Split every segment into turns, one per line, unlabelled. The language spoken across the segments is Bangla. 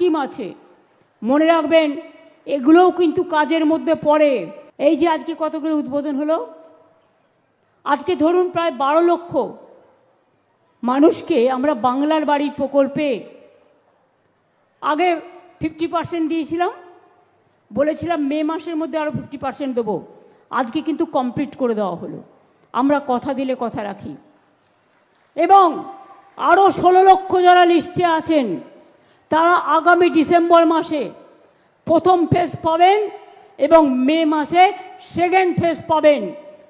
স্কিম আছে। মনে রাখবেন, এগুলোও কিন্তু কাজের মধ্যে পড়ে। এই যে আজকে কতগুলো উদ্বোধন হলো? আজকে ধরুন প্রায় বারো লক্ষ মানুষকে আমরা বাংলার বাড়ির প্রকল্পে আগে ফিফটি পার্সেন্ট দিয়েছিলাম, বলেছিলাম মে মাসের মধ্যে আরও ফিফটি পার্সেন্ট দেবো। আজকে কিন্তু কমপ্লিট করে দেওয়া হলো। আমরা কথা দিলে কথা রাখি। এবং আরও ষোলো লক্ষ যারা লিস্টে আছেন তারা আগামী ডিসেম্বর মাসে প্রথম ফেজ পাবেন এবং মে মাসে সেকেন্ড ফেজ পাবেন।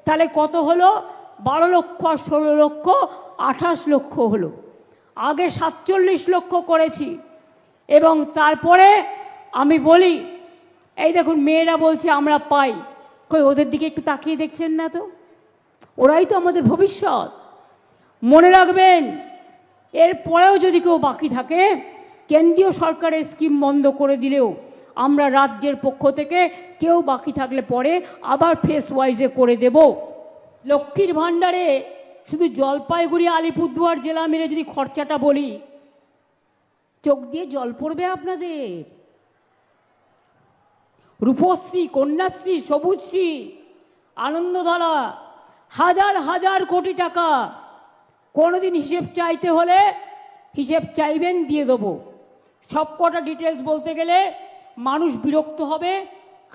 তাহলে কত হলো? বারো লক্ষ আর ষোলো লক্ষ, আঠাশ লক্ষ হলো। আগে সাতচল্লিশ লক্ষ করেছি এবং তারপরে আমি বলি, এই দেখুন, মেয়েরা বলছে, আমরা পাই। কই, ওদের দিকে একটু তাকিয়ে দেখছেন না তো? ওরাই তো আমাদের ভবিষ্যৎ। মনে রাখবেন, এরপরেও যদি কেউ বাকি থাকে কেন্দ্রীয় সরকারের স্কিম বন্ধ করে দিলেও আমরা রাজ্যের পক্ষ থেকে কেউ বাকি থাকলে পরে আবার ফেস ওয়াইজে করে দেব। লক্ষ্মীর ভাণ্ডারে শুধু জলপাইগুড়ি, আলিপুরদুয়ার জেলা মিলে যদি খরচাটা বলি, চোখ দিয়ে জল পড়বে আপনাদের। রূপশ্রী, কন্যাশ্রী, সবুজশ্রী, আনন্দধারা, হাজার হাজার কোটি টাকা। কোনোদিন হিসেব চাইতে হলে হিসেব চাইবেন, দিয়ে দেবো। সব কটা ডিটেলস বলতে গেলে মানুষ বিরক্ত হবে,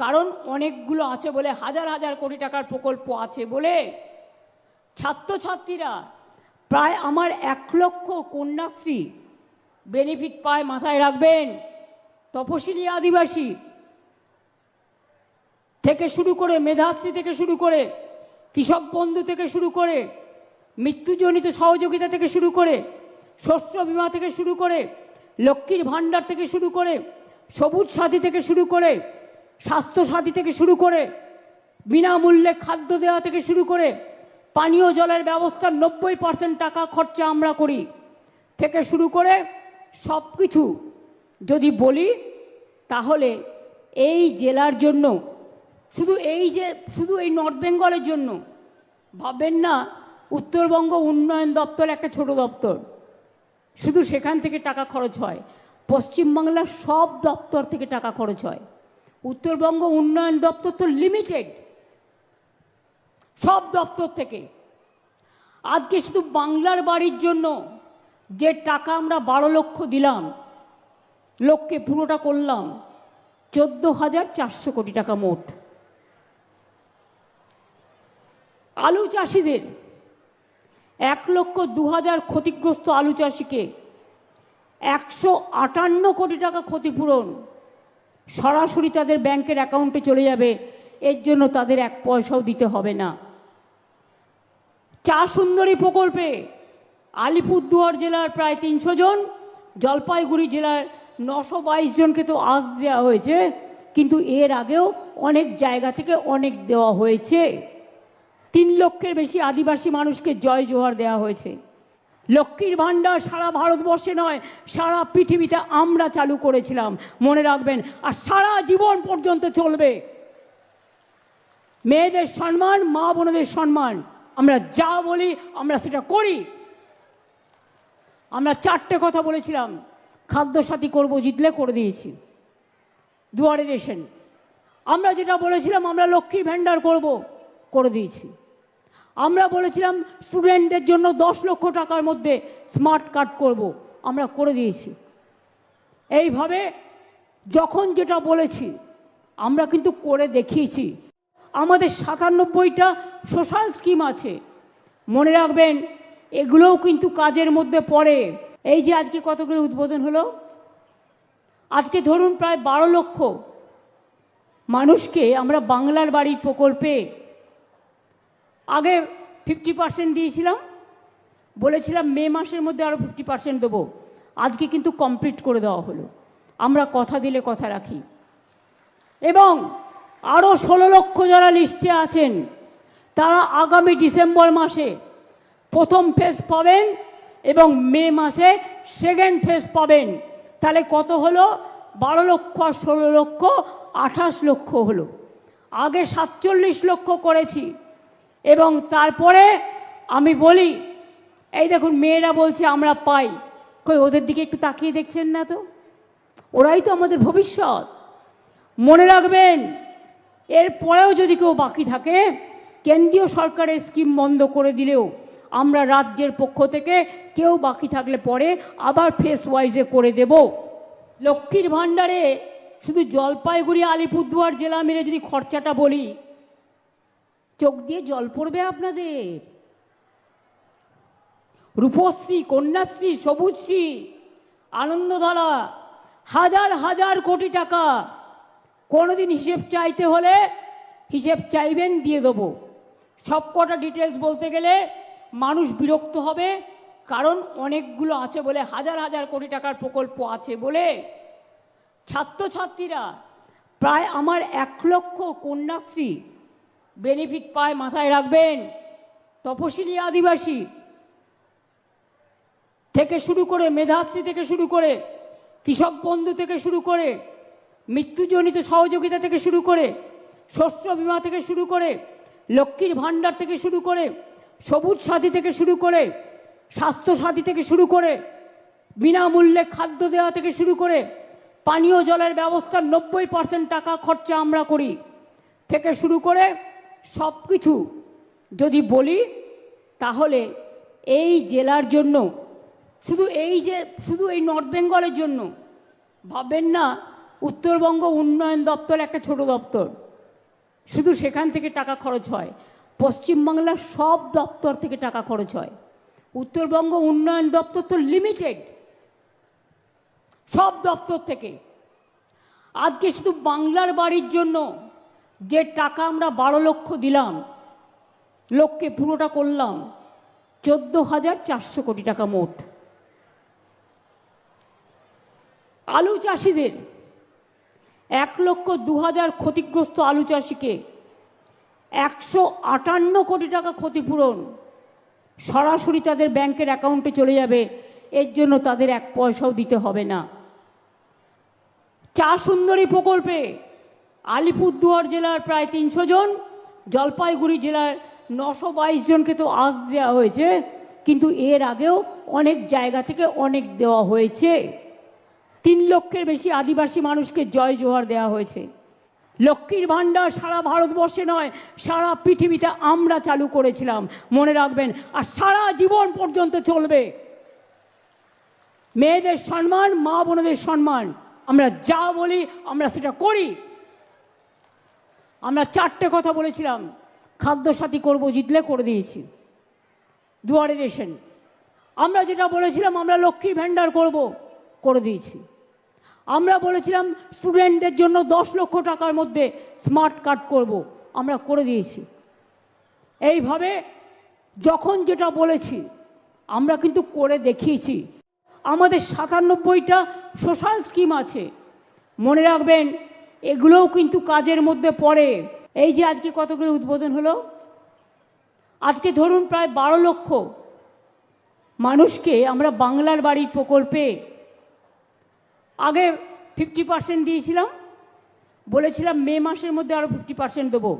কারণ অনেকগুলো আছে বলে হাজার হাজার কোটি টাকার প্রকল্প আছে বলে। ছাত্রছাত্রীরা প্রায় আমার এক লক্ষ কন্যাশ্রী বেনিফিট পায় মাথায় রাখবেন। তপশিলি আদিবাসী থেকে শুরু করে, মেধাশ্রী থেকে শুরু করে, কৃষক বন্ধু থেকে শুরু করে, মৃত্যুজনিত সহযোগিতা থেকে শুরু করে, শস্য বিমা থেকে শুরু করে লক্ষ্মীর ভাণ্ডার থেকে শুরু করে, সবুজ সাথী থেকে শুরু করে, স্বাস্থ্য সাথী থেকে শুরু করে, বিনামূল্যে খাদ্য দেওয়া থেকে শুরু করে, পানীয় জলের ব্যবস্থার নব্বই পার্সেন্ট টাকা খরচা আমরা করি। থেকে শুরু করে সব কিছু যদি বলি, তাহলে এই জেলার জন্য, শুধু এই যে, শুধু এই নর্থ বেঙ্গলের জন্য, ভাবেন না, উত্তরবঙ্গ উন্নয়ন দপ্তর একটা ছোট দপ্তর। শুধু সেখান থেকে টাকা খরচ হয়। পশ্চিমবাংলার সব দপ্তর থেকে টাকা খরচ হয়। উত্তরবঙ্গ উন্নয়ন দপ্তর তো লিমিটেড সব দপ্তর থেকে। আজকে শুধু বাংলার বাড়ির জন্য যে টাকা আমরা বারো লক্ষ দিলাম, লোককে পুরোটা করলাম, চোদ্দ হাজার চারশো কোটি টাকা মোট। আলু চাষিদের এক লক্ষ দু হাজার ক্ষতিগ্রস্ত আলু চাষিকে একশো আটান্ন কোটি টাকা ক্ষতিপূরণ। সরাসরি তাদের ব্যাংকের অ্যাকাউন্টে চলে যাবে। এর জন্য তাদের এক পয়সাও দিতে হবে না। চা সুন্দরী প্রকল্পে আলিপুরদুয়ার জেলার প্রায় তিনশো জন, জলপাইগুড়ি জেলার নশো বাইশ জনকে তো আজ দেওয়া হয়েছে, কিন্তু এর আগেও অনেক জায়গা থেকে অনেক দেওয়া হয়েছে। তিন লক্ষের বেশি আদিবাসী মানুষকে জয় জোহার দেওয়া হয়েছে। লক্ষ্মীর ভাণ্ডার সারা ভারতবর্ষে নয়, সারা পৃথিবীতে আমরা চালু করেছিলাম। মনে রাখবেন, আর সারা জীবন পর্যন্ত চলবে। মেয়েদের সম্মান, মা বোনদের সম্মান, আমরা যা বলি, আমরা সেটা করি। আমরা চারটে কথা বলেছিলাম খাদ্যসাথী করব, জিতলে করে দিয়েছি। দুয়ারে রেশন। আমরা যেটা বলেছিলাম, আমরা লক্ষ্মীর ভাণ্ডার করব, করে দিয়েছি। আমরা বলেছিলাম স্টুডেন্টদের জন্য দশ লক্ষ টাকার মধ্যে স্মার্ট কার্ড করব। আমরা করে দিয়েছি। এইভাবে যখন যেটা বলেছি, আমরা কিন্তু করে দেখিয়েছি। আমাদের সাতানব্বইটা সোশ্যাল স্কিম আছে। মনে রাখবেন, এগুলোও কিন্তু কাজের মধ্যে পড়ে। এই যে আজকে কতগুলো উদ্বোধন হলো? আজকে ধরুন প্রায় বারো লক্ষ। মানুষকে আমরা বাংলার বাড়ির প্রকল্পে আগে ফিফটি পার্সেন্ট দিয়েছিলাম। বলেছিলাম মে মাসের মধ্যে আরও ফিফটি পার্সেন্ট দেবো। আজকে কিন্তু কমপ্লিট করে দেওয়া হলো। আমরা কথা দিলে কথা রাখি। এবং আরও ষোলো লক্ষ যারা লিস্টে আছেন, তারা আগামী ডিসেম্বর মাসে প্রথম ফেজ পাবেন এবং মে মাসে সেকেন্ড ফেজ পাবেন। তাহলে কত হলো? বারো লক্ষ আর ষোলো লক্ষ, আঠাশ লক্ষ হলো। আগে সাতচল্লিশ লক্ষ করেছি। এবং তারপরে আমি বলি, এই দেখুন, মেয়েরা বলছে, আমরা পাই। কই, ওদের দিকে একটু তাকিয়ে দেখছেন না তো? ওরাই তো আমাদের ভবিষ্যৎ। মনে রাখবেন এরপরেও যদি কেউ বাকি থাকে, কেন্দ্রীয় সরকারের স্কিম বন্ধ করে দিলেও আমরা রাজ্যের পক্ষ থেকে কেউ বাকি থাকলে পরে আবার ফেস ওয়াইজে করে দেব। লক্ষ্মীর ভাণ্ডারে শুধু জলপাইগুড়ি, আলিপুরদুয়ার জেলা মিলে যদি খরচাটা বলি চোখ দিয়ে জল পড়বে আপনাদের। রূপশ্রী, কন্যাশ্রী, সবুজশ্রী, আনন্দধারা, হাজার হাজার কোটি টাকা। কোনোদিন হিসেব চাইতে হলে হিসেব চাইবেন, দিয়ে দেবো। সব কটা ডিটেলস বলতে গেলে মানুষ বিরক্ত হবে, কারণ অনেকগুলো আছে বলে, হাজার হাজার কোটি টাকার প্রকল্প আছে বলে। ছাত্রছাত্রীরা, প্রায় আমার এক লক্ষ কন্যাশ্রী বেনিফিট পায় মাথায় রাখবেন তপশিলি আদিবাসী থেকে শুরু করে মেধাশ্রী থেকে শুরু করে কৃষক বন্ধু থেকে শুরু করে মৃত্যুজনিত সহযোগিতা থেকে শুরু করে শস্য বিমা থেকে শুরু করে লক্ষ্মীর ভাণ্ডার থেকে শুরু করে সবুজ সাথী থেকে শুরু করে স্বাস্থ্য সাথী থেকে শুরু করে বিনামূল্যে খাদ্য দেওয়া থেকে শুরু করে পানীয় জলের ব্যবস্থার নব্বই পার্সেন্ট টাকা খরচা আমরা করি থেকে শুরু করে সব কিছু যদি বলি, তাহলে এই জেলার জন্য, শুধু এই যে, শুধু এই নর্থ বেঙ্গলের জন্য ভাববেন না, উত্তরবঙ্গ উন্নয়ন দপ্তর একটা ছোট দপ্তর। শুধু সেখান থেকে টাকা খরচ হয়। পশ্চিমবাংলার সব দপ্তর থেকে টাকা খরচ হয়। উত্তরবঙ্গ উন্নয়ন দপ্তর তো লিমিটেড সব দপ্তর থেকে। আজকে শুধু বাংলার বাড়ির জন্য যে টাকা আমরা বারো লক্ষ দিলাম, লোককে পুরোটা করলাম, চোদ্দ হাজার চারশো কোটি টাকা মোট। আলু চাষিদের এক লক্ষ দু হাজার ক্ষতিগ্রস্ত আলু চাষিকে একশো আটান্ন কোটি টাকা ক্ষতিপূরণ। সরাসরি তাদের ব্যাংকের অ্যাকাউন্টে চলে যাবে, এর জন্য তাদের এক পয়সাও দিতে হবে না। চা সুন্দরী প্রকল্পে আলিপুরদুয়ার জেলার প্রায় তিনশো জন, জলপাইগুড়ি জেলার নশো বাইশ জনকে তো আজ দেওয়া হয়েছে, কিন্তু এর আগেও অনেক জায়গা থেকে অনেক দেওয়া হয়েছে। তিন লক্ষের বেশি আদিবাসী মানুষকে জয় জোহার দেওয়া হয়েছে। লক্ষ্মীর ভাণ্ডার সারা ভারতবর্ষে নয়, সারা পৃথিবীতে আমরা চালু করেছিলাম। মনে রাখবেন, আর সারা জীবন পর্যন্ত চলবে। মেয়েদের সম্মান, মা বোনদের সম্মান, আমরা যা বলি আমরা সেটা করি। আমরা চারটে কথা বলেছিলাম। খাদ্য সাথী করব, জিতলে করে দিয়েছি। দুয়ারে রেশন। আমরা যেটা বলেছিলাম, আমরা লক্ষ্মীর ভাণ্ডার করব, করে দিয়েছি। আমরা বলেছিলাম, স্টুডেন্টদের জন্য দশ লক্ষ টাকার মধ্যে স্মার্ট কার্ড করব, আমরা করে দিয়েছি। এইভাবে যখন যেটা বলেছি, আমরা কিন্তু করে দেখিয়েছি। আমাদের সাতানব্বইটা সোশ্যাল স্কিম আছে। মনে রাখবেন এগুলোও কিন্তু কাজের মধ্যে পড়ে। এই যে আজকে কতগুলো উদ্বোধন হলো? আজকে ধরুন প্রায় বারো লক্ষ মানুষকে আমরা বাংলার বাড়ির প্রকল্পে আগে ফিফটি পার্সেন্ট দিয়েছিলাম, বলেছিলাম মে মাসের মধ্যে আরও ফিফটি পার্সেন্ট দেবো।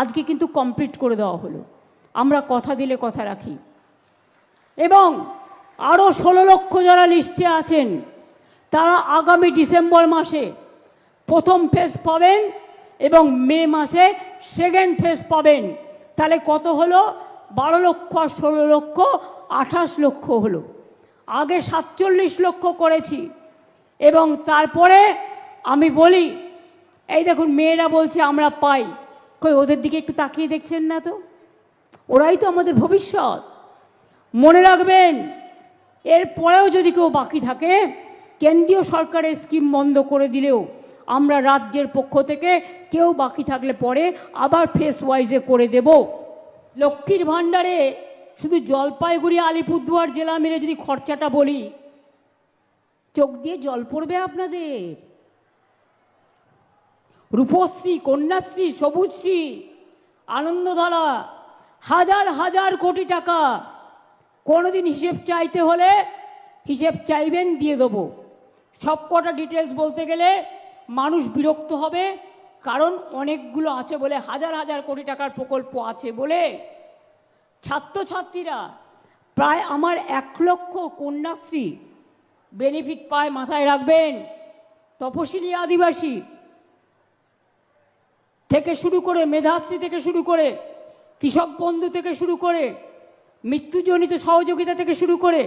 আজকে কিন্তু কমপ্লিট করে দেওয়া হলো। আমরা কথা দিলে কথা রাখি। এবং আরও ষোলো লক্ষ যারা লিস্টে আছেন, তারা আগামী ডিসেম্বর মাসে প্রথম ফেজ পাবেন এবং মে মাসে সেকেন্ড ফেজ পাবেন। তাহলে কত হলো? বারো লক্ষ আর ষোলো লক্ষ, আঠাশ লক্ষ হলো। আগে সাতচল্লিশ লক্ষ করেছি। এবং তারপরে আমি বলি, এই দেখুন, মেয়েরা বলছে, আমরা পাই। কই, ওদের দিকে একটু তাকিয়ে দেখছেন না তো? ওরাই তো আমাদের ভবিষ্যৎ। মনে রাখবেন, এরপরেও যদি কেউ বাকি থাকে, কেন্দ্রীয় সরকারের স্কিম বন্ধ করে দিলেও আমরা রাজ্যের পক্ষ থেকে কেউ বাকি থাকলে পরে আবার ফেস ওয়াইজে করে দেব। লক্ষ্মীর ভাণ্ডারে শুধু জলপাইগুড়ি, আলিপুরদুয়ার জেলা মিলে যদি খরচাটা বলি, চোখ দিয়ে জল পড়বে আপনাদের। রূপশ্রী, কন্যাশ্রী, সবুজশ্রী, আনন্দধারা, হাজার হাজার কোটি টাকা কোনোদিন হিসেব চাইতে হলে হিসেব চাইবেন দিয়ে দেবো। সব কটা ডিটেলস বলতে গেলে মানুষ বিরক্ত হবে, কারণ অনেকগুলো আছে বলে হাজার হাজার কোটি টাকার প্রকল্প আছে বলে ছাত্রছাত্রীরা প্রায় আমার এক লক্ষ কন্যাশ্রী বেনিফিট পায় মাথায় রাখবেন। তপশিলি আদিবাসী থেকে শুরু করে, মেধাশ্রী থেকে শুরু করে, কৃষক বন্ধু থেকে শুরু করে, মৃত্যুজনিত সহযোগিতা থেকে শুরু করে,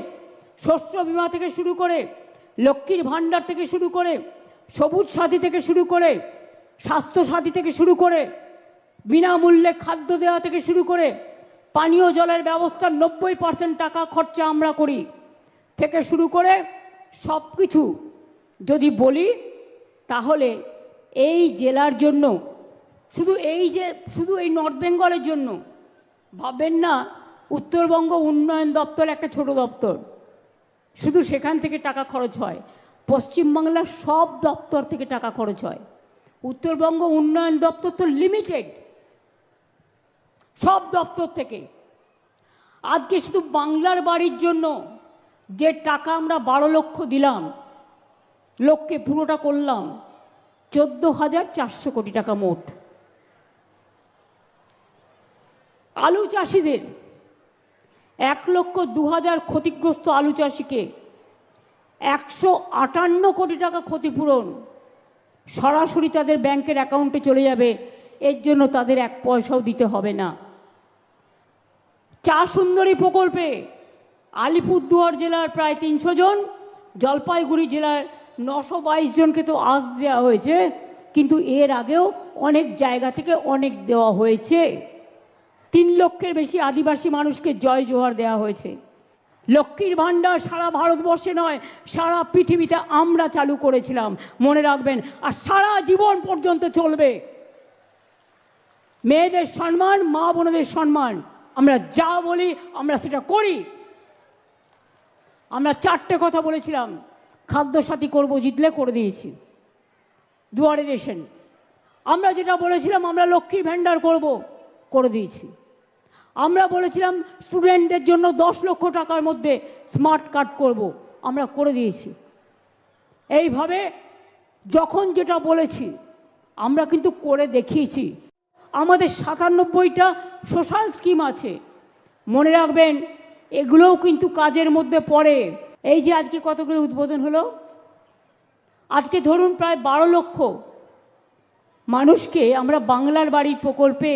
শস্য বীমা থেকে শুরু করে, লক্ষ্মীর ভাণ্ডার থেকে শুরু করে সবুজ সাথী থেকে শুরু করে, স্বাস্থ্য সাথী থেকে শুরু করে, বিনামূল্যে খাদ্য দেওয়া থেকে শুরু করে, পানীয় জলের ব্যবস্থার নব্বই পার্সেন্ট টাকা খরচা আমরা করি। থেকে শুরু করে সব কিছু যদি বলি, তাহলে এই জেলার জন্য, শুধু এই যে, শুধু এই নর্থ বেঙ্গলের জন্য, ভাববেন না, উত্তরবঙ্গ উন্নয়ন দপ্তর একটা ছোট দপ্তর। শুধু সেখান থেকে টাকা খরচ হয়। পশ্চিমবাংলার সব দপ্তর থেকে টাকা খরচ হয়। উত্তরবঙ্গ উন্নয়ন দপ্তর তো লিমিটেড সব দপ্তর থেকে। আজকে শুধু বাংলার বাড়ির জন্য যে টাকা আমরা বারো লক্ষ দিলাম, লোককে পুরোটা করলাম, চোদ্দ হাজার চারশো কোটি টাকা মোট। আলু চাষিদের এক লক্ষ দু হাজার ক্ষতিগ্রস্ত আলু চাষিকে একশো আটান্ন কোটি টাকা ক্ষতিপূরণ। সরাসরি তাদের ব্যাংকের অ্যাকাউন্টে চলে যাবে। এর জন্য তাদের এক পয়সাও দিতে হবে না। চা সুন্দরী প্রকল্পে আলিপুরদুয়ার জেলার প্রায় তিনশো জন, জলপাইগুড়ি জেলার নশো বাইশ জনকে তো আজ দেওয়া হয়েছে, কিন্তু এর আগেও অনেক জায়গা থেকে অনেক দেওয়া হয়েছে। তিন লক্ষের বেশি আদিবাসী মানুষকে জয় জোহার দেওয়া হয়েছে। লক্ষ্মীর ভাণ্ডার সারা ভারতবর্ষে নয়, সারা পৃথিবীতে আমরা চালু করেছিলাম। মনে রাখবেন, আর সারা জীবন পর্যন্ত চলবে। মেয়েদের সম্মান, মা বোনদের সম্মান। আমরা যা বলি, আমরা সেটা করি। আমরা চারটে কথা বলেছিলাম। খাদ্য সাথী করব, জিতলে করে দিয়েছি। দুয়ারে রেশন। আমরা যেটা বলেছিলাম, আমরা লক্ষ্মীর ভাণ্ডার করব, করে দিয়েছি। আমরা বলেছিলাম স্টুডেন্টদের জন্য দশ লক্ষ টাকার মধ্যে স্মার্ট কার্ড করব। আমরা করে দিয়েছি। এইভাবে যখন যেটা বলেছি, আমরা কিন্তু করে দেখিয়েছি। আমাদের সাতানব্বইটা সোশ্যাল স্কিম আছে। মনে রাখবেন, এগুলোও কিন্তু কাজের মধ্যে পড়ে। এই যে আজকে কতগুলো উদ্বোধন হলো? আজকে ধরুন প্রায় বারো লক্ষ। মানুষকে আমরা বাংলার বাড়ির প্রকল্পে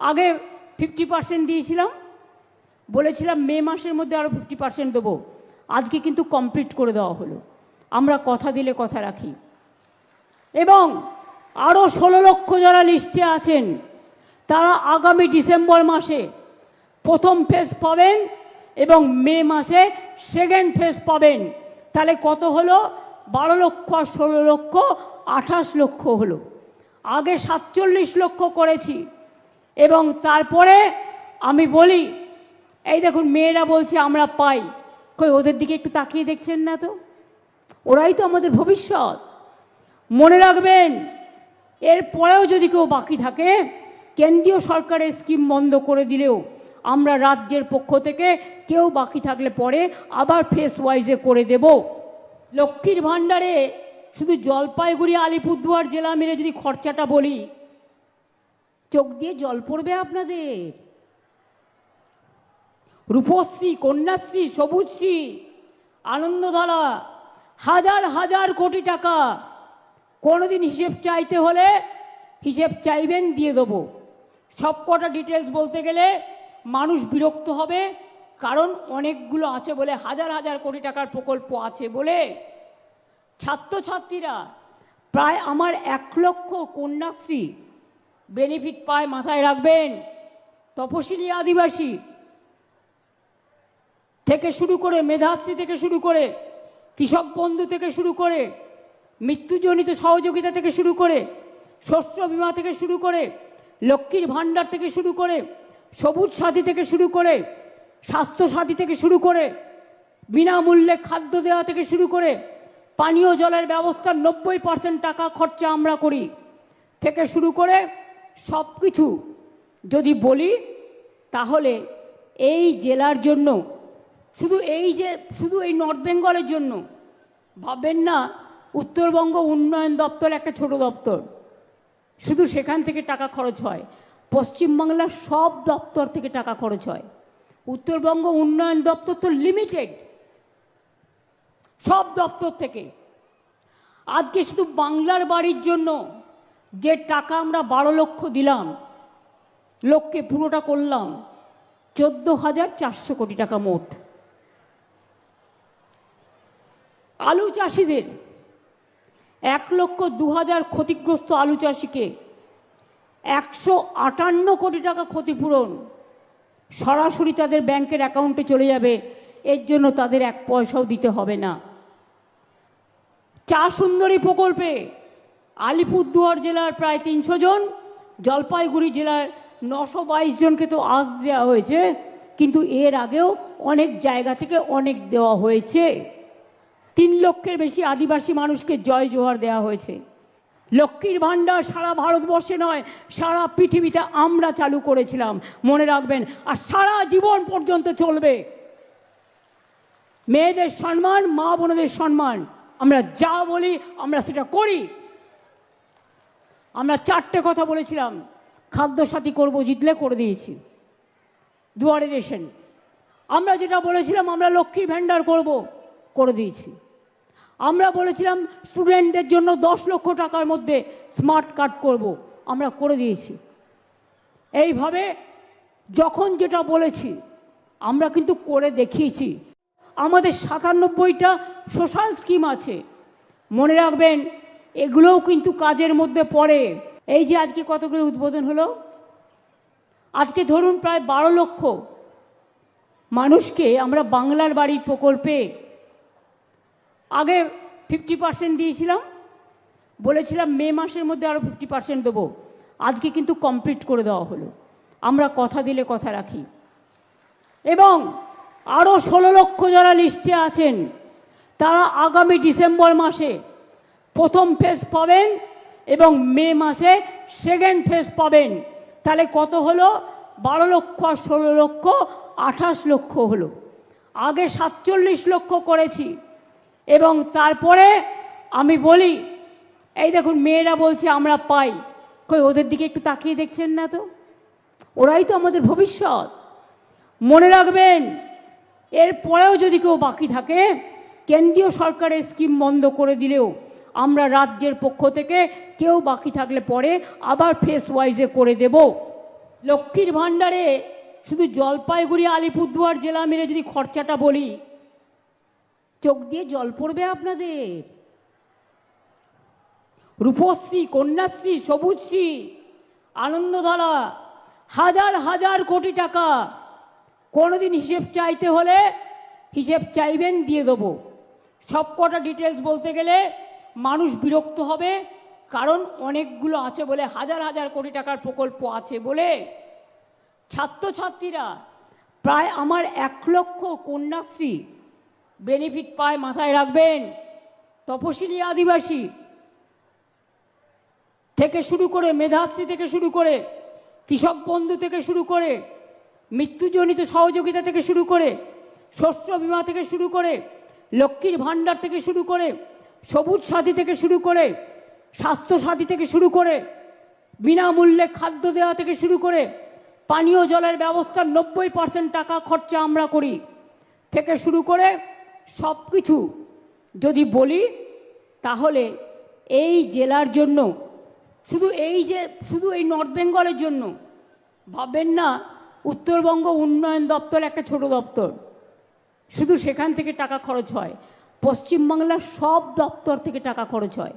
আগে ফিফটি পার্সেন্ট দিয়েছিলাম। বলেছিলাম মে মাসের মধ্যে আরও ফিফটি পার্সেন্ট দেবো। আজকে কিন্তু কমপ্লিট করে দেওয়া হলো। আমরা কথা দিলে কথা রাখি। এবং আরও ষোলো লক্ষ যারা লিস্টে আছেন, তারা আগামী ডিসেম্বর মাসে প্রথম ফেজ পাবেন এবং মে মাসে সেকেন্ড ফেজ পাবেন। তাহলে কত হলো? বারো লক্ষ আর ষোলো লক্ষ আঠাশ লক্ষ হলো। আগে সাতচল্লিশ লক্ষ করেছি। এবং তারপরে আমি বলি, এই দেখুন, মেয়েরা বলছে, আমরা পাই। কই, ওদের দিকে একটু তাকিয়ে দেখছেন না তো? ওরাই তো আমাদের ভবিষ্যৎ। মনে রাখবেন এরপরেও যদি কেউ বাকি থাকে, কেন্দ্রীয় সরকারের স্কিম বন্ধ করে দিলেও আমরা রাজ্যের পক্ষ থেকে কেউ বাকি থাকলে পরে আবার ফেস ওয়াইজে করে দেব। লক্ষ্মীর ভাণ্ডারে শুধু জলপাইগুড়ি, আলিপুরদুয়ার জেলা মিলে যদি খরচাটা বলি চোখ দিয়ে জল পড়বে আপনাদের। রূপশ্রী, কন্যাশ্রী, সবুজশ্রী, আনন্দধারা, হাজার হাজার কোটি টাকা। কোনোদিন হিসেব চাইতে হলে হিসেব চাইবেন, দিয়ে দেবো। সব কটা ডিটেলস বলতে গেলে মানুষ বিরক্ত হবে, কারণ অনেকগুলো আছে বলে, হাজার হাজার কোটি টাকার প্রকল্প আছে বলে। ছাত্রছাত্রীরা, প্রায় আমার এক লক্ষ কন্যাশ্রী বেনিফিট পায় মাথায় রাখবেন তপশিলি আদিবাসী থেকে শুরু করে মেধাশ্রী থেকে শুরু করে কৃষক বন্ধু থেকে শুরু করে মৃত্যুজনিত সহযোগিতা থেকে শুরু করে শস্য বীমা থেকে শুরু করে লক্ষ্মীর ভাণ্ডার থেকে শুরু করে সবুজ সাথী থেকে শুরু করে স্বাস্থ্য সাথী থেকে শুরু করে বিনামূল্যে খাদ্য দেওয়া থেকে শুরু করে পানীয় জলের ব্যবস্থার নব্বই পার্সেন্ট টাকা খরচা আমরা করি থেকে শুরু করে সব কিছু যদি বলি, তাহলে এই জেলার জন্য, শুধু এই যে, শুধু এই নর্থ বেঙ্গলের জন্য, ভাববেন না, উত্তরবঙ্গ উন্নয়ন দপ্তর একটা ছোট দপ্তর। শুধু সেখান থেকে টাকা খরচ হয়। পশ্চিমবাংলার সব দপ্তর থেকে টাকা খরচ হয়। উত্তরবঙ্গ উন্নয়ন দপ্তর তো লিমিটেড সব দপ্তর থেকে। আজকে শুধু বাংলার বাড়ির জন্য যে টাকা আমরা বারো লক্ষ দিলাম, লোককে পুরোটা করলাম, চোদ্দ হাজার চারশো কোটি টাকা মোট। আলু চাষিদের এক লক্ষ দু হাজার ক্ষতিগ্রস্ত আলু চাষিকে একশো আটান্ন কোটি টাকা ক্ষতিপূরণ। সরাসরি তাদের ব্যাংকের অ্যাকাউন্টে চলে যাবে, এর জন্য তাদের এক পয়সাও দিতে হবে না। চা সুন্দরী প্রকল্পে আলিপুরদুয়ার জেলার প্রায় তিনশো জন, জলপাইগুড়ি জেলার নশো বাইশ জনকে তো আজ দেওয়া হয়েছে, কিন্তু এর আগেও অনেক জায়গা থেকে অনেক দেওয়া হয়েছে। তিন লক্ষের বেশি আদিবাসী মানুষকে জয় জোহার দেওয়া হয়েছে। লক্ষ্মীর ভাণ্ডার সারা ভারতবর্ষে নয়, সারা পৃথিবীতে আমরা চালু করেছিলাম। মনে রাখবেন, আর সারা জীবন পর্যন্ত চলবে। মেয়েদের সম্মান, মা বোনেদের সম্মান, আমরা যা বলি, আমরা সেটা করি। আমরা চারটে কথা বলেছিলাম। খাদ্যসাথী করব, জিতলে করে দিয়েছি। দুয়ারে রেশন। আমরা যেটা বলেছিলাম, আমরা লক্ষ্মীর ভাণ্ডার করব, করে দিয়েছি। আমরা বলেছিলাম, স্টুডেন্টদের জন্য দশ লক্ষ টাকার মধ্যে স্মার্ট কার্ড করব, আমরা করে দিয়েছি। এইভাবে যখন যেটা বলেছি, আমরা কিন্তু করে দেখিয়েছি। আমাদের সাতানব্বইটা সোশ্যাল স্কিম আছে। মনে রাখবেন এগুলোও কিন্তু কাজের মধ্যে পড়ে। এই যে আজকে কতগুলো উদ্বোধন হলো? আজকে ধরুন প্রায় বারো লক্ষ মানুষকে আমরা বাংলার বাড়ির প্রকল্পে আগে ফিফটি পার্সেন্ট দিয়েছিলাম, বলেছিলাম মে মাসের মধ্যে আরও ফিফটি পার্সেন্ট দেবো। আজকে কিন্তু কমপ্লিট করে দেওয়া হলো। আমরা কথা দিলে কথা রাখি। এবং আরও ষোলো লক্ষ যারা লিস্টে আছেন, তারা আগামী ডিসেম্বর মাসে প্রথম ফেজ পাবেন এবং মে মাসে সেকেন্ড ফেজ পাবেন। তাহলে কত হলো? বারো লক্ষ আর ষোলো লক্ষ, আঠাশ লক্ষ হলো। আগে সাতচল্লিশ লক্ষ করেছি। এবং তারপরে আমি বলি, এই দেখুন, মেয়েরা বলছে, আমরা পাই। কই, ওদের দিকে একটু তাকিয়ে দেখছেন না তো? ওরাই তো আমাদের ভবিষ্যৎ। মনে রাখবেন, এরপরেও যদি কেউ বাকি থাকে, কেন্দ্রীয় সরকারের স্কিম বন্ধ করে দিলেও আমরা রাজ্যের পক্ষ থেকে কেউ বাকি থাকলে পরে আবার ফেস ওয়াইজে করে দেব। লক্ষ্মীর ভাণ্ডারে শুধু জলপাইগুড়ি, আলিপুরদুয়ার জেলা মিলে যদি খরচাটা বলি, চোখ দিয়ে জল পড়বে আপনাদের। রূপশ্রী, কন্যাশ্রী, সবুজশ্রী, আনন্দধারা, হাজার হাজার কোটি টাকা। কোনোদিন হিসেব চাইতে হলে হিসেব চাইবেন দিয়ে দেবো। সব কটা ডিটেলস বলতে গেলে মানুষ বিরক্ত হবে, কারণ অনেকগুলো আছে বলে হাজার হাজার কোটি টাকার প্রকল্প আছে বলে। ছাত্রছাত্রীরা প্রায় আমার এক লক্ষ কন্যাশ্রী বেনিফিট পায় মাথায় রাখবেন। তপশিলি আদিবাসী থেকে শুরু করে, মেধাশ্রী থেকে শুরু করে, কৃষক বন্ধু থেকে শুরু করে, মৃত্যুজনিত সহযোগিতা থেকে শুরু করে, শস্য বিমা থেকে শুরু করে, লক্ষ্মীর ভাণ্ডার থেকে শুরু করে সবুজ সাথী থেকে শুরু করে, স্বাস্থ্য সাথী থেকে শুরু করে, বিনামূল্যে খাদ্য দেওয়া থেকে শুরু করে, পানীয় জলের ব্যবস্থার নব্বই পার্সেন্ট টাকা খরচা আমরা করি। থেকে শুরু করে সব কিছু যদি বলি, তাহলে এই জেলার জন্য, শুধু এই যে, শুধু এই নর্থ বেঙ্গলের জন্য ভাবেন না, উত্তরবঙ্গ উন্নয়ন দপ্তর একটা ছোট দপ্তর। শুধু সেখান থেকে টাকা খরচ হয়। পশ্চিমবাংলার সব দপ্তর থেকে টাকা খরচ হয়।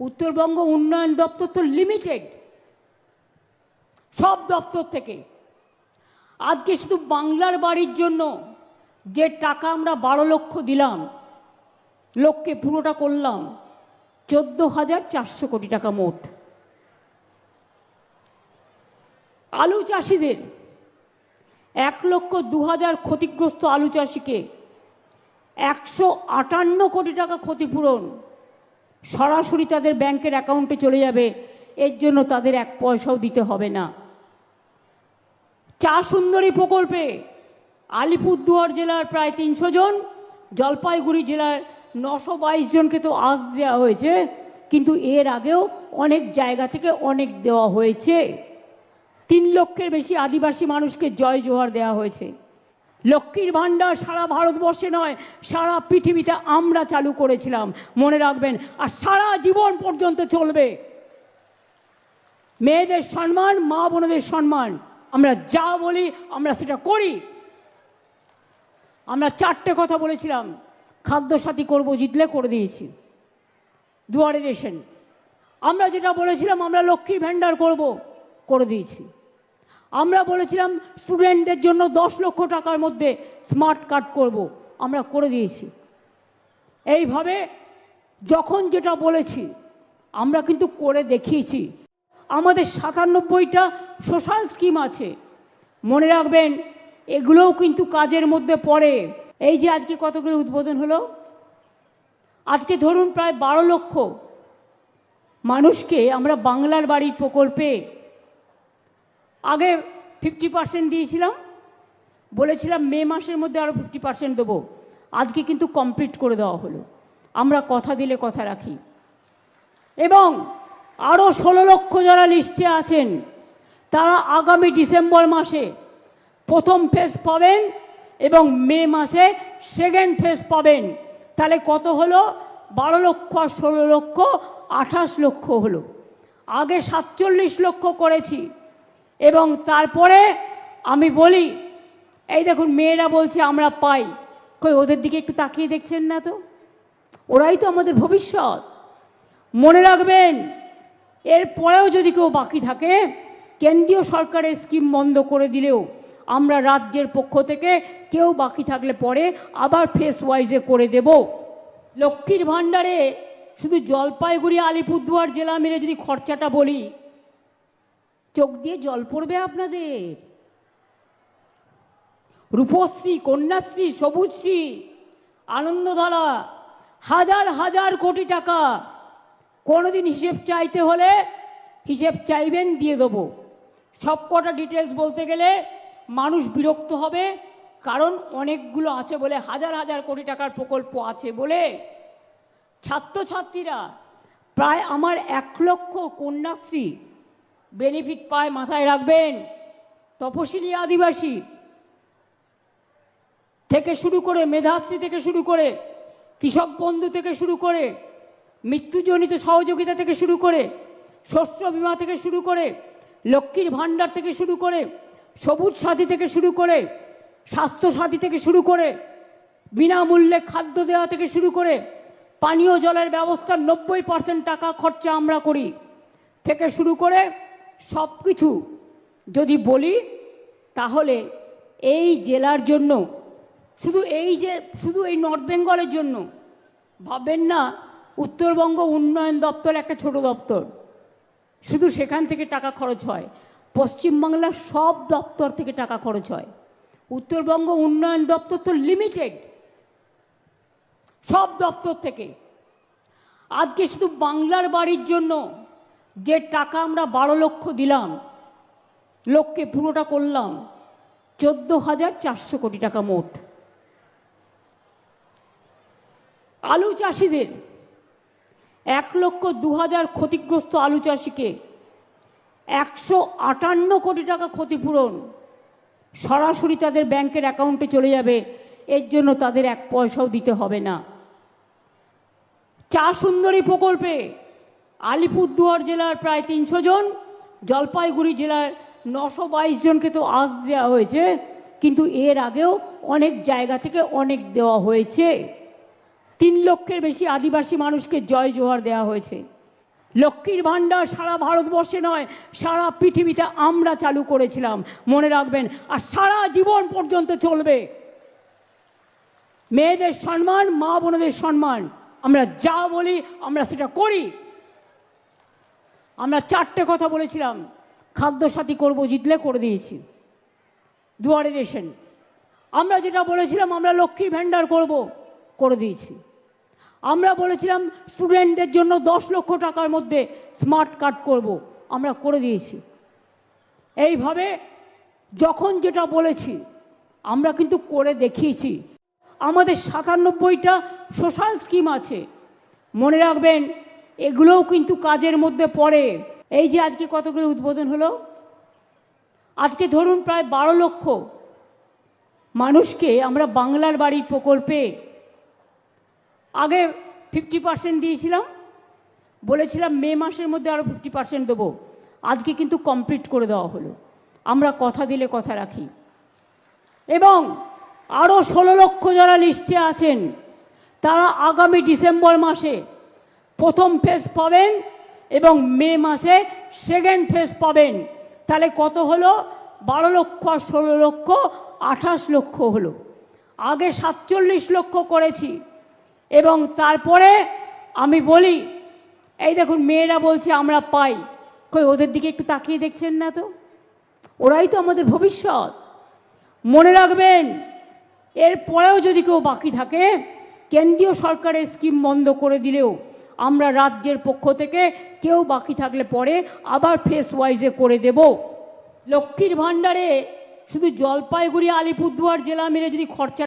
উত্তরবঙ্গ উন্নয়ন দপ্তর তো লিমিটেড সব দপ্তর থেকে। আজকে শুধু বাংলার বাড়ির জন্য যে টাকা আমরা বারো লক্ষ দিলাম, লোককে পুরোটা করলাম, চোদ্দ হাজার চারশো কোটি টাকা মোট। আলু চাষিদের এক লক্ষ দু হাজার ক্ষতিগ্রস্ত আলু চাষিকে একশো আটান্ন কোটি টাকা ক্ষতিপূরণ। সরাসরি তাদের ব্যাংকের অ্যাকাউন্টে চলে যাবে, এর জন্য তাদের এক পয়সাও দিতে হবে না। চা সুন্দরী প্রকল্পে আলিপুরদুয়ার জেলার প্রায় তিনশো জন, জলপাইগুড়ি জেলার নশো বাইশ জনকে তো আজ দেওয়া হয়েছে, কিন্তু এর আগেও অনেক জায়গা থেকে অনেক দেওয়া হয়েছে। তিন লক্ষের বেশি আদিবাসী মানুষকে জয় জোহার দেওয়া হয়েছে। লক্ষ্মীর ভাণ্ডার সারা ভারতবর্ষে নয়, সারা পৃথিবীতে আমরা চালু করেছিলাম। মনে রাখবেন, আর সারা জীবন পর্যন্ত চলবে। মেয়েদের সম্মান, মা বোনদের সম্মান, আমরা যা বলি, আমরা সেটা করি। আমরা চারটে কথা বলেছিলাম, খাদ্যসাথী করব, জিতলে করে দিয়েছি। দুয়ারে রেশন। আমরা যেটা বলেছিলাম, আমরা লক্ষ্মীর ভাণ্ডার করব, করে দিয়েছি। আমরা বলেছিলাম স্টুডেন্টদের জন্য দশ লক্ষ টাকার মধ্যে স্মার্ট কার্ড করব। আমরা করে দিয়েছি। এইভাবে যখন যেটা বলেছি, আমরা কিন্তু করে দেখিয়েছি। আমাদের সাতানব্বইটা সোশ্যাল স্কিম আছে। মনে রাখবেন, এগুলোও কিন্তু কাজের মধ্যে পড়ে। এই যে আজকে কতগুলো উদ্বোধন হলো? আজকে ধরুন প্রায় বারো লক্ষ। মানুষকে আমরা বাংলার বাড়ি প্রকল্পে আগে ফিফটি পার্সেন্ট দিয়েছিলাম। বলেছিলাম মে মাসের মধ্যে আরও ফিফটি পার্সেন্ট দেবো। আজকে কিন্তু কমপ্লিট করে দেওয়া হলো। আমরা কথা দিলে কথা রাখি। এবং আরও ষোলো লক্ষ যারা লিস্টে আছেন, তারা আগামী ডিসেম্বর মাসে প্রথম ফেজ পাবেন এবং মে মাসে সেকেন্ড ফেজ পাবেন। তাহলে কত হলো? বারো লক্ষ আর ষোলো লক্ষ, আঠাশ লক্ষ হলো। আগে সাতচল্লিশ লক্ষ করেছি। এবং তারপরে আমি বলি, এই দেখুন, মেয়েরা বলছে, আমরা পাই। কই, ওদের দিকে একটু তাকিয়ে দেখছেন না তো? ওরাই তো আমাদের ভবিষ্যৎ। মনে রাখবেন এরপরেও যদি কেউ বাকি থাকে, কেন্দ্রীয় সরকারের স্কিম বন্ধ করে দিলেও আমরা রাজ্যের পক্ষ থেকে কেউ বাকি থাকলে পরে আবার ফেস ওয়াইজে করে দেব। লক্ষ্মীর ভাণ্ডারে শুধু জলপাইগুড়ি, আলিপুরদুয়ার জেলা মিলে যদি খরচাটা বলি চোখ দিয়ে জল পড়বে আপনাদের। রূপশ্রী, কন্যাশ্রী, সবুজশ্রী, আনন্দধারা, হাজার হাজার কোটি টাকা কোনোদিন হিসেব চাইতে হলে হিসেব চাইবেন, দিয়ে দেবো। সব কটা ডিটেলস বলতে গেলে মানুষ বিরক্ত হবে, কারণ অনেকগুলো আছে বলে হাজার হাজার কোটি টাকার প্রকল্প আছে বলে। ছাত্রছাত্রীরা, প্রায় আমার এক লক্ষ কন্যাশ্রী বেনিফিট পায় মাথায় রাখবেন তপশিলি আদিবাসী থেকে শুরু করে মেধাশ্রী থেকে শুরু করে কৃষক বন্ধু থেকে শুরু করে মৃত্যুজনিত সহযোগিতা থেকে শুরু করে শস্য বিমা থেকে শুরু করে লক্ষ্মীর ভাণ্ডার থেকে শুরু করে সবুজ সাথী থেকে শুরু করে স্বাস্থ্য সাথী থেকে শুরু করে বিনামূল্যে খাদ্য দেওয়া থেকে শুরু করে পানীয় জলের ব্যবস্থার নব্বই পার্সেন্ট টাকা খরচা আমরা করি থেকে শুরু করে সব কিছু যদি বলি, তাহলে এই জেলার জন্য, শুধু এই যে, শুধু এই নর্থ বেঙ্গলের জন্য, ভাবেন না উত্তরবঙ্গ উন্নয়ন দপ্তর একটা ছোট দপ্তর। শুধু সেখান থেকে টাকা খরচ হয়। পশ্চিমবাংলার সব দপ্তর থেকে টাকা খরচ হয়। উত্তরবঙ্গ উন্নয়ন দপ্তর তো লিমিটেড সব দপ্তর থেকে। আজকে শুধু বাংলার বাড়ির জন্য যে টাকা আমরা বারো লক্ষ দিলাম, লোককে পুরোটা করলাম, চোদ্দ হাজার চারশো কোটি টাকা মোট। আলু চাষিদের এক লক্ষ দু হাজার ক্ষতিগ্রস্ত আলু চাষিকে একশো আটান্ন কোটি টাকা ক্ষতিপূরণ সরাসরি তাদের ব্যাংকের অ্যাকাউন্টে চলে যাবে, এর জন্য তাদের এক পয়সাও দিতে হবে না। চা সুন্দরী প্রকল্পে আলিপুরদুয়ার জেলার প্রায় তিনশো জন, জলপাইগুড়ি জেলার নশো বাইশ জনকে তো আজ দেওয়া হয়েছে, কিন্তু এর আগেও অনেক জায়গা থেকে অনেক দেওয়া হয়েছে। তিন লক্ষের বেশি আদিবাসী মানুষকে জয় জোহার দেওয়া হয়েছে। লক্ষ্মীর ভাণ্ডার সারা ভারতবর্ষে নয়, সারা পৃথিবীতে আমরা চালু করেছিলাম। মনে রাখবেন, আর সারা জীবন পর্যন্ত চলবে। মেয়েদের সম্মান, মা বোনদের সম্মান, আমরা যা বলি, আমরা সেটা করি। আমরা চারটে কথা বলেছিলাম। খাদ্যসাথী করব, জিতলে করে দিয়েছি। দুয়ারে রেশন। আমরা যেটা বলেছিলাম, আমরা লক্ষ্মীর ভাণ্ডার করব, করে দিয়েছি। আমরা বলেছিলাম, স্টুডেন্টদের জন্য দশ লক্ষ টাকার মধ্যে স্মার্ট কার্ড করব, আমরা করে দিয়েছি। এইভাবে যখন যেটা বলেছি, আমরা কিন্তু করে দেখিয়েছি। আমাদের সাতানব্বইটা সোশ্যাল স্কিম আছে। মনে রাখবেন এগুলোও কিন্তু কাজের মধ্যে পড়ে। এই যে আজকে কতগুলো উদ্বোধন হলো? আজকে ধরুন প্রায় বারো লক্ষ মানুষকে আমরা বাংলার বাড়ি প্রকল্পে আগে ফিফটি পার্সেন্ট দিয়েছিলাম, বলেছিলাম মে মাসের মধ্যে আরও ফিফটি পার্সেন্ট দেবো। আজকে কিন্তু কমপ্লিট করে দেওয়া হলো। আমরা কথা দিলে কথা রাখি। এবং আরও ষোলো লক্ষ যারা লিস্টে আছেন, তারা আগামী ডিসেম্বর মাসে প্রথম ফেজ পাবেন এবং মে মাসে সেকেন্ড ফেজ পাবেন। তাহলে কত হলো? বারো লক্ষ আর ষোলো লক্ষ, আঠাশ লক্ষ হলো। আগে সাতচল্লিশ লক্ষ করেছি। এবং তারপরে আমি বলি, এই দেখুন, মেয়েরা বলছে, আমরা পাই। কই, ওদের দিকে একটু তাকিয়ে দেখছেন না তো? ওরাই তো আমাদের ভবিষ্যৎ। মনে রাখবেন, এরপরেও যদি কেউ বাকি থাকে, কেন্দ্রীয় সরকারের স্কিম বন্ধ করে দিলেও আমরা রাজ্যের পক্ষ থেকে কেউ বাকি থাকলে পরে আবার ফেস ওয়াইজে করে দেব। লক্ষ্মীর ভাণ্ডারে শুধু জলপাইগুড়ি, আলিপুরদুয়ার জেলা মিলে যদি খরচা